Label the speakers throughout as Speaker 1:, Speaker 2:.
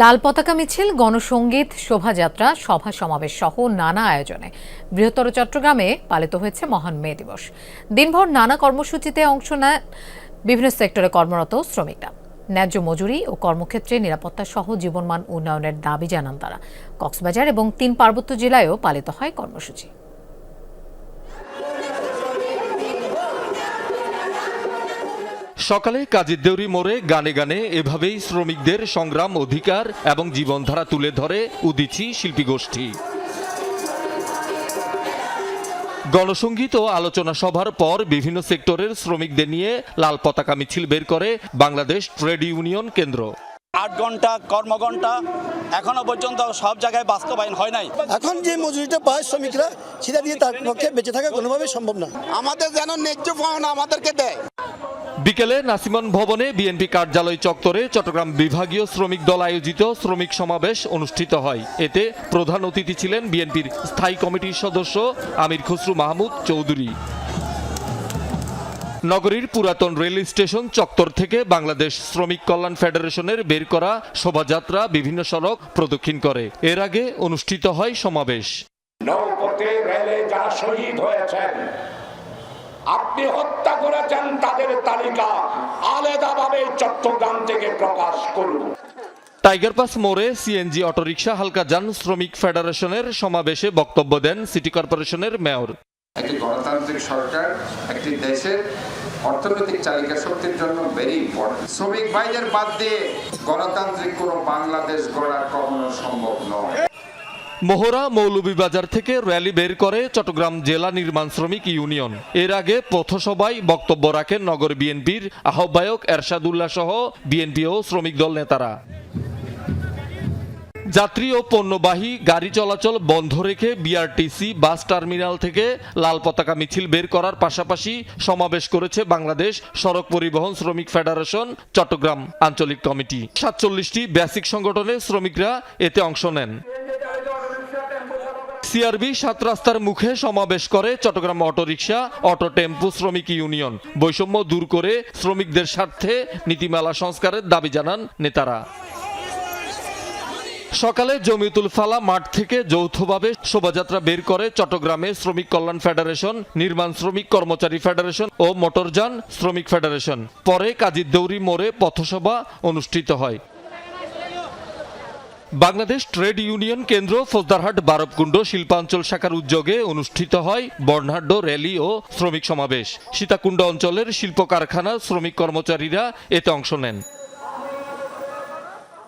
Speaker 1: লাল পতাকা মিছিল গণসংগীত শোভাযাত্রা সভা সমাবেশ সহ নানা আয়োজনে বৃহত্তর চট্টগ্রামে পালিত হয়েছে মহান মে দিবস দিনভর নানা কর্মসূচিতে অংশ নেয় বিভিন্ন সেক্টরে কর্মরত শ্রমিকরা ন্যায্য মজুরি ও কর্মক্ষেত্রে নিরাপত্তা সহ জীবনমান উন্নয়নের দাবি জানান তারা কক্সবাজার এবং তিন পার্বত্য জেলায়ও পালিত হয় কর্মসূচি
Speaker 2: সকালে কাজের দেউরি মোড়ে গানে গানে এভাবেই শ্রমিকদের সংগ্রাম অধিকার এবং জীবনধারা তুলে ধরে উদিচি শিল্পী গোষ্ঠী গণসংগীত ও আলোচনা সভার পর বিভিন্ন সেক্টরের শ্রমিকদের নিয়ে লাল পতাকা মিছিল বের করে বাংলাদেশ ট্রেড ইউনিয়ন কেন্দ্র
Speaker 3: আট ঘন্টা কর্মঘন্টা এখনো পর্যন্ত সব জায়গায় বাস্তবায়ন হয় নাই
Speaker 4: এখন যে মজুরিটা পায় শ্রমিকরা সেটা দিয়ে তার পক্ষে বেঁচে থাকা কোনোভাবেই সম্ভব না
Speaker 5: আমাদের যেন ন্যায্য পাওনা আমাদেরকে দেয়
Speaker 2: বিকেলে নাসিমন ভবনে বিএনপি কার্যালয় চত্বরে চট্টগ্রাম বিভাগীয় শ্রমিক দল আয়োজিত শ্রমিক সমাবেশ অনুষ্ঠিত হয় এতে প্রধান অতিথি ছিলেন বিএনপির স্থায়ী কমিটির সদস্য আমির খসরু মাহমুদ চৌধুরী নগরীর পুরাতন রেল স্টেশন চত্বর থেকে বাংলাদেশ শ্রমিক কল্যাণ ফেডারেশনের বের করা শোভাযাত্রা বিভিন্ন সড়ক প্রদক্ষিণ করে এর আগে অনুষ্ঠিত হয় সমাবেশ
Speaker 6: নৌপথে রেলে যা শহীদ হয়েছেন আপনি হত্যা করেছেন তাদের তালিকা আলাদাভাবে চট্টগ্রাম থেকে প্রকাশ করুন
Speaker 2: টাইগার পাস মোড়ে সিএনজি অটোরিকশা হালকা যান শ্রমিক ফেডারেশনের সমাবেশে বক্তব্য দেন সিটি কর্পোরেশনের মেয়র
Speaker 7: একটি গণতান্ত্রিক সরকার একটি দেশের অর্থনৈতিক চালিকা শক্তির জন্য ভেরি ইম্পর্টেন্ট শ্রমিক ভাইদের বাদ দিয়ে গণতান্ত্রিক কোনো বাংলাদেশ গড়া কখনো সম্ভব নয়
Speaker 2: মোহরা মৌলভীবাজার থেকে র্যালি বের করে চট্টগ্রাম জেলা নির্মাণ শ্রমিক ইউনিয়ন এর আগে পথসভায় বক্তব্য রাখেন নগর বিএনপির আহ্বায়ক এরশাদুল্লাহ সহ বিএনপি ও শ্রমিক দল নেতারা যাত্রী ও পণ্যবাহী গাড়ি চলাচল বন্ধ রেখে বিআরটিসি বাস টার্মিনাল থেকে লাল পতাকা মিছিল বের করার পাশাপাশি সমাবেশ করেছে বাংলাদেশ সড়ক পরিবহন শ্রমিক ফেডারেশন চট্টগ্রাম আঞ্চলিক কমিটি সাতচল্লিশটি বেসিক সংগঠনের শ্রমিকরা এতে অংশ নেন সিআরবি সাত রাস্তার মুখে সমাবেশ করে চট্টগ্রাম অটোরিকশা অটো টেম্পু শ্রমিক ইউনিয়ন বৈষম্য দূর করে শ্রমিকদের স্বার্থে নীতিমালা সংস্কারের দাবি জানান নেতারা সকালে জমিতুল ফালা মাঠ থেকে যৌথভাবে শোভাযাত্রা বের করে চট্টগ্রামে শ্রমিক কল্যাণ ফেডারেশন নির্মাণ শ্রমিক কর্মচারী ফেডারেশন ও মোটরযান শ্রমিক ফেডারেশন পরে কাজী দৌরি মোড়ে পথসভা অনুষ্ঠিত হয় বাংলাদেশ ট্রেড ইউনিয়ন কেন্দ্র ফৌজদারহাট বারবকুণ্ড শিল্পাঞ্চল শাখার উদ্যোগে অনুষ্ঠিত হয় বর্ণাঢ্য র্যালি ও শ্রমিক সমাবেশ সীতাকুণ্ড অঞ্চলের শিল্প কারখানা শ্রমিক কর্মচারীরা এতে অংশ নেন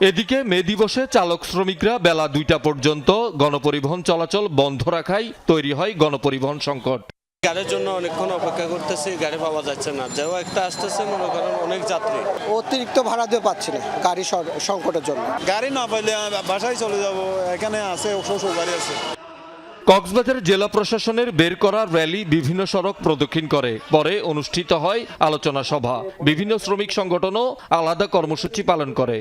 Speaker 2: এদিকে মে দিবসে চালক শ্রমিকরা বেলা দুইটা পর্যন্ত গণপরিবহন চলাচল বন্ধ রাখায় তৈরি হয় গণপরিবহন সংকট
Speaker 8: গাড়ির জন্য অনেকক্ষণ অপেক্ষা করতেছি গাড়ি পাওয়া যাচ্ছে না যেও একটা আসতেছে মনে করেন অনেক যাত্রী
Speaker 9: অতিরিক্ত ভাড়া দিয়ে পাচ্ছি না গাড়ি সংকটের জন্য
Speaker 10: গাড়ি না পাইলে বাসায় চলে যাব এখানে আছে শ্বশুর গাড়ি আছে
Speaker 2: কক্সবাজার জেলা প্রশাসনের বের করা র্যালি বিভিন্ন সড়ক প্রদক্ষিণ করে পরে অনুষ্ঠিত হয় আলোচনা সভা বিভিন্ন শ্রমিক সংগঠনও আলাদা কর্মসূচি পালন করে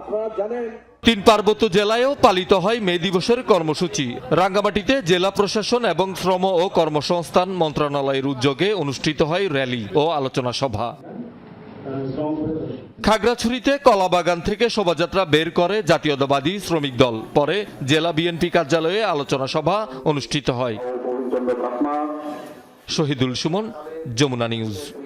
Speaker 2: আপনারা জানেন তিন পার্বত্য জেলায়ও পালিত হয় মে দিবসের কর্মসূচি রাঙ্গামাটিতে জেলা প্রশাসন এবং শ্রম ও কর্মসংস্থান মন্ত্রণালয়ের উদ্যোগে অনুষ্ঠিত হয় র্যালি ও আলোচনা সভা খাগড়াছড়িতে কলাবাগান থেকে শোভাযাত্রা বের করে জাতীয়তাবাদী শ্রমিক দল পরে জেলা বিএনপি কার্যালয়ে আলোচনা সভা অনুষ্ঠিত হয় শহীদুল সুমন যমুনা নিউজ